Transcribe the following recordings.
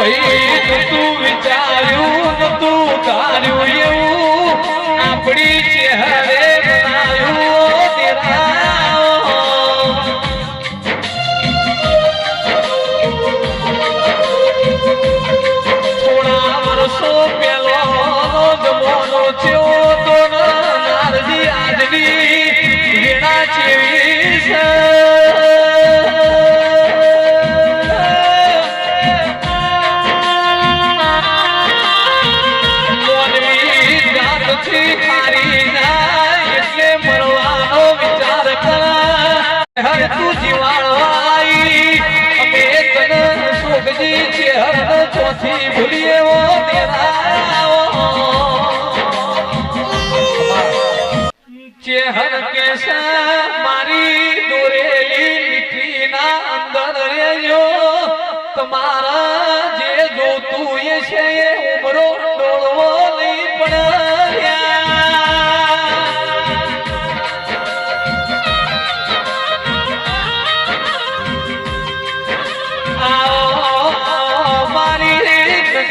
ભાઈ તું વિચાર્યું તું તાર્યું એવું. આપણી ચહેરે નથી ભૂલીએ ઓ ચેહર કેસા મારી દોરેલી મીઠી ના અંદર રેયો તમારા જે જોતું એ છે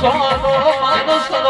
sono manos